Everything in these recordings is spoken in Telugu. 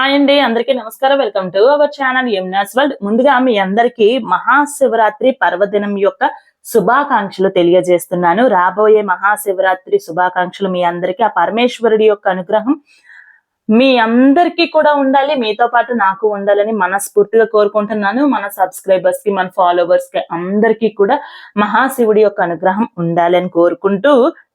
హాయ్ అండి అందరికీ నమస్కారం. వెల్కమ్ టు అవర్ ఛానల్ ఎంనాస్ వరల్డ్ ముందుగా మీ అందరికీ మహాశివరాత్రి పర్వదినం యొక్క శుభాకాంక్షలు తెలియజేస్తున్నాను. రాబోయే మహాశివరాత్రి శుభాకాంక్షలు మీ అందరికీ ఆ పరమేశ్వరుడి యొక్క అనుగ్రహం మీ అందరికీ కూడా ఉండాలి. మీతో పాటు నాకు ఉండాలని మనస్ఫూర్తిగా కోరుకుంటున్నాను. మన సబ్స్క్రైబర్స్కి మన ఫాలోవర్స్కి అందరికీ కూడా మహాశివుడి యొక్క అనుగ్రహం ఉండాలని కోరుకుంటూ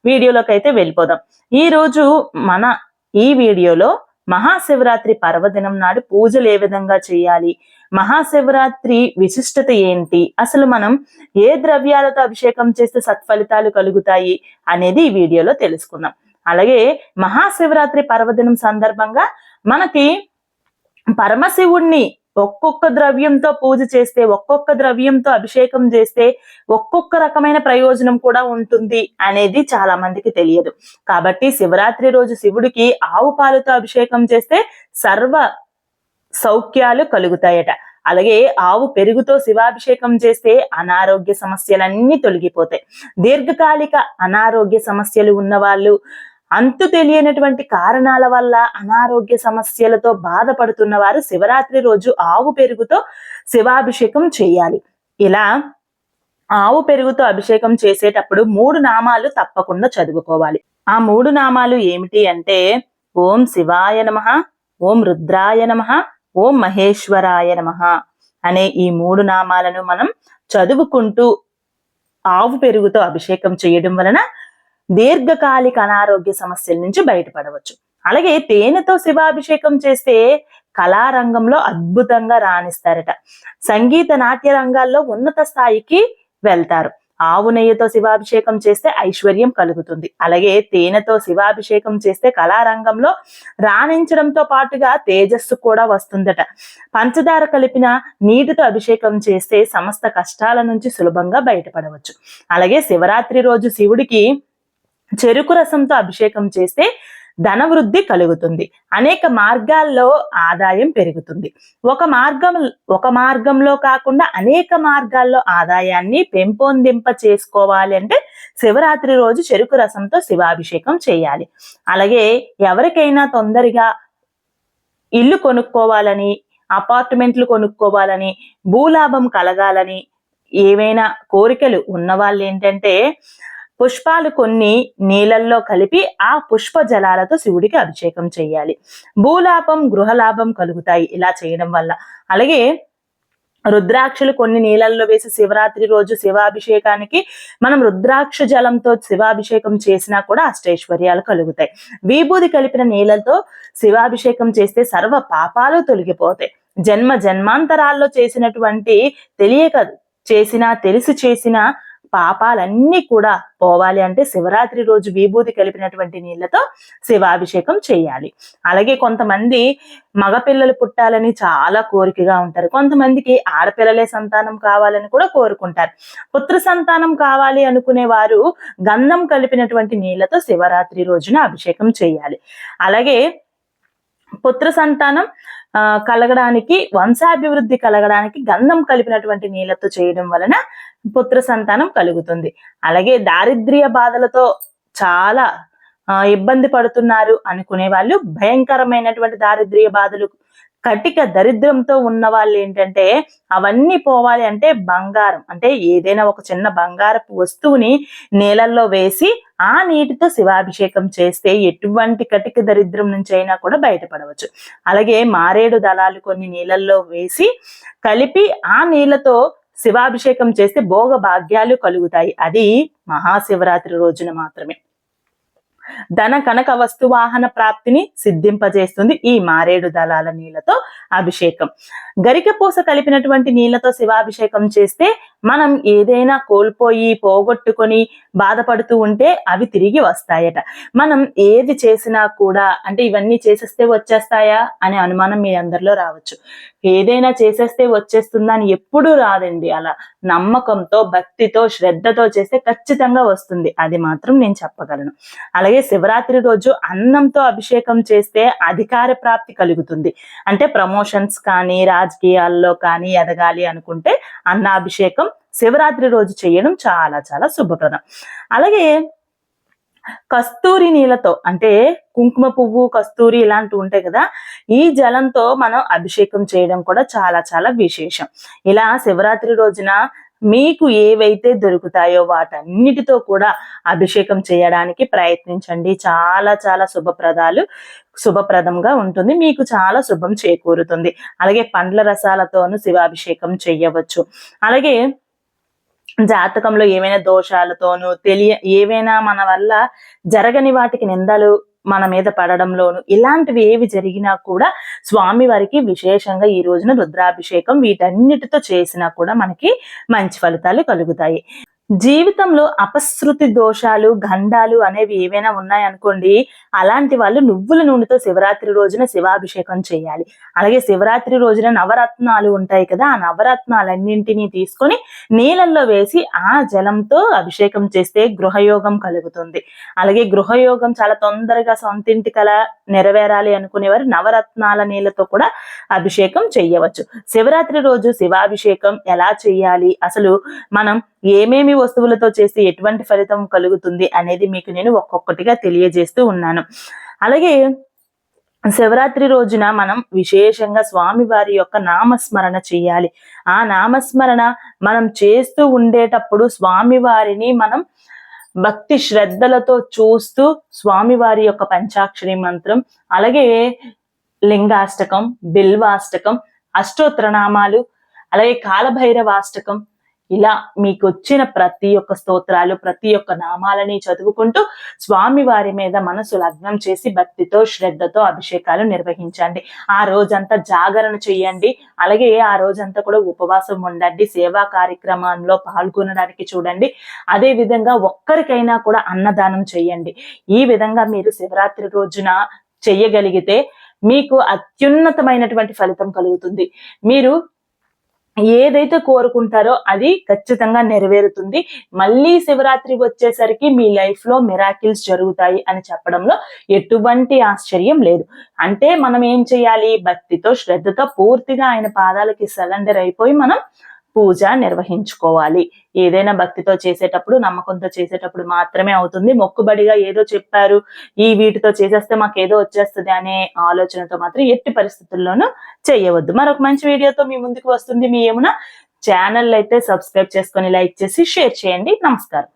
వీడియోలోకి అయితే వెళ్ళిపోదాం. ఈ రోజు మన ఈ వీడియోలో మహాశివరాత్రి పర్వదినం నాడు పూజలు ఏ విధంగా చేయాలి? మహాశివరాత్రి విశిష్టత ఏంటి? అసలు మనం ఏ ద్రవ్యాలతో అభిషేకం చేస్తే సత్ఫలితాలు కలుగుతాయి అనేది ఈ వీడియోలో తెలుసుకుందాం. అలాగే మహాశివరాత్రి పర్వదినం సందర్భంగా మనకి పరమశివుణ్ణి ఒక్కొక్క ద్రవ్యంతో పూజ చేస్తే ఒక్కొక్క ద్రవ్యంతో అభిషేకం చేస్తే ఒక్కొక్క రకమైన ప్రయోజనం కూడా ఉంటుంది అనేది చాలా మందికి తెలియదు. కాబట్టి శివరాత్రి రోజు శివుడికి ఆవు పాలతో అభిషేకం చేస్తే సర్వ సౌఖ్యాలు కలుగుతాయట. అలాగే ఆవు పెరుగుతో శివాభిషేకం చేస్తే అనారోగ్య సమస్యలన్నీ తొలగిపోతాయి. దీర్ఘకాలిక అనారోగ్య సమస్యలు ఉన్న వాళ్ళు అంతు తెలియనటువంటి కారణాల వల్ల అనారోగ్య సమస్యలతో బాధపడుతున్న వారు శివరాత్రి రోజు ఆవు పెరుగుతో శివాభిషేకం చేయాలి. ఇలా ఆవు పెరుగుతో అభిషేకం చేసేటప్పుడు మూడు నామాలు తప్పకుండా చదువుకోవాలి. ఆ మూడు నామాలు ఏమిటి అంటే ఓం శివాయ నమ ఓం రుద్రాయ నమ ఓం మహేశ్వరాయ నమ అనే ఈ మూడు నామాలను మనం చదువుకుంటూ ఆవు పెరుగుతో అభిషేకం చేయడం వలన దీర్ఘకాలిక అనారోగ్య సమస్యల నుంచి బయటపడవచ్చు. అలాగే తేనెతో శివాభిషేకం చేస్తే కళారంగంలో అద్భుతంగా రాణిస్తారట. సంగీత నాట్య రంగాల్లో ఉన్నత స్థాయికి వెళ్తారు. ఆవు నెయ్యితో శివాభిషేకం చేస్తే ఐశ్వర్యం కలుగుతుంది. అలాగే తేనెతో శివాభిషేకం చేస్తే కళారంగంలో రాణించడంతో పాటుగా తేజస్సు కూడా వస్తుందట. పంచదార కలిపిన నీటితో అభిషేకం చేస్తే సమస్త కష్టాల నుంచి సులభంగా బయటపడవచ్చు. అలాగే శివరాత్రి రోజు శివుడికి చెరుకు రసంతో అభిషేకం చేస్తే ధన వృద్ధి కలుగుతుంది. అనేక మార్గాల్లో ఆదాయం పెరుగుతుంది. ఒక మార్గం ఒక మార్గంలో కాకుండా అనేక మార్గాల్లో ఆదాయాన్ని పెంపొందింప చేసుకోవాలి అంటే శివరాత్రి రోజు చెరుకు రసంతో శివాభిషేకం చేయాలి. అలాగే ఎవరికైనా తొందరగా ఇల్లు కొనుక్కోవాలని అపార్ట్మెంట్లు కొనుక్కోవాలని భూలాభం కలగాలని ఏవైనా కోరికలు ఉన్న వాళ్ళు ఏంటంటే పుష్పాలు కొన్ని నీళ్ళల్లో కలిపి ఆ పుష్ప జలాలతో శివుడికి అభిషేకం చేయాలి. భూలాభం గృహలాభం కలుగుతాయి ఇలా చేయడం వల్ల. అలాగే రుద్రాక్షలు కొన్ని నీళ్ళల్లో వేసి శివరాత్రి రోజు శివాభిషేకానికి మనం రుద్రాక్ష జలంతో శివాభిషేకం చేసినా కూడా అష్టైశ్వర్యాలు కలుగుతాయి. విభూది కలిపిన నీళ్ళతో శివాభిషేకం చేస్తే సర్వ పాపాలు తొలగిపోతాయి. జన్మ జన్మాంతరాల్లో చేసినటువంటి తెలియక చేసినా తెలిసి చేసిన పాపాలన్నీ కూడా పోవాలి అంటే శివరాత్రి రోజు విభూతి కలిపినటువంటి నీళ్ళతో శివాభిషేకం చేయాలి. అలాగే కొంతమంది మగపిల్లలు పుట్టాలని చాలా కోరికగా ఉంటారు. కొంతమందికి ఆడపిల్లలే సంతానం కావాలని కూడా కోరుకుంటారు. పుత్ర సంతానం కావాలి అనుకునే వారు గంధం కలిపినటువంటి నీళ్ళతో శివరాత్రి రోజున అభిషేకం చేయాలి. అలాగే పుత్ర సంతానం కలగడానికి వంశాభివృద్ధి కలగడానికి గంధం కలిపినటువంటి నీళ్ళతో చేయడం వలన పుత్ర సంతానం కలుగుతుంది. అలాగే దారిద్ర్య బాధలతో చాలా ఇబ్బంది పడుతున్నారు అనుకునే వాళ్ళు భయంకరమైనటువంటి దారిద్ర్య బాధలు కటిక దరిద్రంతో ఉన్న వాళ్ళు ఏంటంటే అవన్నీ పోవాలి అంటే బంగారం. అంటే ఏదైనా ఒక చిన్న బంగారపు వస్తువుని నీళ్ళల్లో వేసి ఆ నీటితో శివాభిషేకం చేస్తే ఎటువంటి కటిక దరిద్రం నుంచి అయినా కూడా బయటపడవచ్చు. అలాగే మారేడు దళాలు కొన్ని నీళ్ళల్లో వేసి కలిపి ఆ నీళ్ళతో శివాభిషేకం చేస్తే భోగ భాగ్యాలు కలుగుతాయి. అది మహాశివరాత్రి రోజున మాత్రమే. ధన కనక వస్తువాహన ప్రాప్తిని సిద్ధింపజేస్తుంది ఈ మారేడు దళాల నీళ్ళతో అభిషేకం. గరికపూస కలిపినటువంటి నీళ్ళతో శివాభిషేకం చేస్తే మనం ఏదైనా కోల్పోయి పోగొట్టుకొని బాధపడుతూ ఉంటే అవి తిరిగి వస్తాయట. మనం ఏది చేసినా కూడా అంటే ఇవన్నీ చేసేస్తే వచ్చేస్తాయా అనే అనుమానం మీ అందరిలో రావచ్చు. ఏదైనా చేసేస్తే వచ్చేస్తుందా అని ఎప్పుడూ రాదండి అలా. నమ్మకంతో భక్తితో శ్రద్ధతో చేస్తే ఖచ్చితంగా వస్తుంది. అది మాత్రం నేను చెప్పగలను. అలాగే శివరాత్రి రోజు అన్నంతో అభిషేకం చేస్తే అధికార ప్రాప్తి కలుగుతుంది. అంటే ప్రమోషన్స్ కానీ రాజకీయాల్లో కానీ ఎదగాలి అనుకుంటే అన్నాభిషేకం శివరాత్రి రోజు చేయడం చాలా చాలా శుభప్రదం. అలాగే కస్తూరి నీళ్ళతో అంటే కుంకుమ పువ్వు కస్తూరి ఇలాంటివి ఉంటాయి కదా ఈ జలంతో మనం అభిషేకం చేయడం కూడా చాలా చాలా విశేషం. ఇలా శివరాత్రి రోజున మీకు ఏవైతే దొరుకుతాయో వాటన్నిటితో కూడా అభిషేకం చేయడానికి ప్రయత్నించండి. చాలా చాలా శుభప్రదాలు. శుభప్రదంగా ఉంటుంది. మీకు చాలా శుభం చేకూరుతుంది. అలాగే పండ్ల రసాలతోనూ శివాభిషేకం చేయవచ్చు అలాగే జాతకంలో ఏమైనా దోషాలతోనూ తెలియ ఏవైనా మన వల్ల జరగని వాటికి నిందలు మన మీద పడడంలోను ఇలాంటివి ఏవి జరిగినా కూడా స్వామి వారికి విశేషంగా ఈ రోజున రుద్రాభిషేకం వీటన్నిటితో చేసినా కూడా మనకి మంచి ఫలితాలు కలుగుతాయి. జీవితంలో అపశృతి దోషాలు గంధాలు అనేవి ఏవైనా ఉన్నాయనుకోండి అలాంటి వాళ్ళు నువ్వుల నూనెతో శివరాత్రి రోజున శివాభిషేకం చేయాలి. అలాగే శివరాత్రి రోజున నవరత్నాలు ఉంటాయి కదా ఆ నవరత్నాలన్నింటినీ తీసుకొని నీళ్ళల్లో వేసి ఆ జలంతో అభిషేకం చేస్తే గృహయోగం కలుగుతుంది. అలాగే గృహయోగం చాలా తొందరగా సొంతింటి కల నెరవేరాలి అనుకునేవారు నవరత్నాల నీళ్ళతో కూడా అభిషేకం చెయ్యవచ్చు. శివరాత్రి రోజు శివాభిషేకం ఎలా చేయాలి అసలు మనం ఏమేమి వస్తువులతో చేస్తే ఎటువంటి ఫలితం కలుగుతుంది అనేది మీకు నేను ఒక్కొక్కటిగా తెలియజేస్తూ ఉన్నాను. అలాగే శివరాత్రి రోజున మనం విశేషంగా స్వామి వారి యొక్క నామస్మరణ చేయాలి. ఆ నామస్మరణ మనం చేస్తూ ఉండేటప్పుడు స్వామి వారిని మనం భక్తి శ్రద్ధలతో చూస్తూ స్వామివారి యొక్క పంచాక్షరి మంత్రం అలాగే లింగాష్టకం బిల్వాష్టకం అష్టోత్తరనామాలు అలాగే కాలభైరవాష్టకం ఇలా మీకు వచ్చిన ప్రతి ఒక్క స్తోత్రాలు ప్రతి ఒక్క నామాలని చదువుకుంటూ స్వామి వారి మీద మనసు లగ్నం చేసి భక్తితో శ్రద్ధతో అభిషేకాలు నిర్వహించండి. ఆ రోజంతా జాగరణ చెయ్యండి. అలాగే ఆ రోజంతా కూడా ఉపవాసం ఉండండి. సేవా కార్యక్రమంలో పాల్గొనడానికి చూడండి. అదే విధంగా ఒక్కరికైనా కూడా అన్నదానం చేయండి ఈ విధంగా మీరు శివరాత్రి రోజున చెయ్యగలిగితే మీకు అత్యున్నతమైనటువంటి ఫలితం కలుగుతుంది. మీరు ఏదైతే కోరుకుంటారో అది ఖచ్చితంగా నెరవేరుతుంది. మళ్ళీ శివరాత్రి వచ్చేసరికి మీ లైఫ్లో మిరాకిల్స్ జరుగుతాయి అని చెప్పడంలో ఎటువంటి ఆశ్చర్యం లేదు. అంటే మనం ఏం చేయాలి? భక్తితో శ్రద్ధతో పూర్తిగా ఆయన పాదాలకి సరెండర్ అయిపోయి మనం పూజ నిర్వహించుకోవాలి. ఏదైనా భక్తితో చేసేటప్పుడు నమ్మకంతో చేసేటప్పుడు మాత్రమే అవుతుంది. మొక్కుబడిగా ఏదో చెప్పారు ఈ వీటితో చేసేస్తే మాకు ఏదో వచ్చేస్తుంది అనే ఆలోచనతో మాత్రం ఎట్టి పరిస్థితుల్లోనూ చేయవద్దు మరొక మంచి వీడియోతో మీ ముందుకు వస్తుంది మీ ఏమున ఛానల్ అయితే సబ్స్క్రైబ్ చేసుకొని లైక్ చేసి షేర్ చేయండి. నమస్కారం.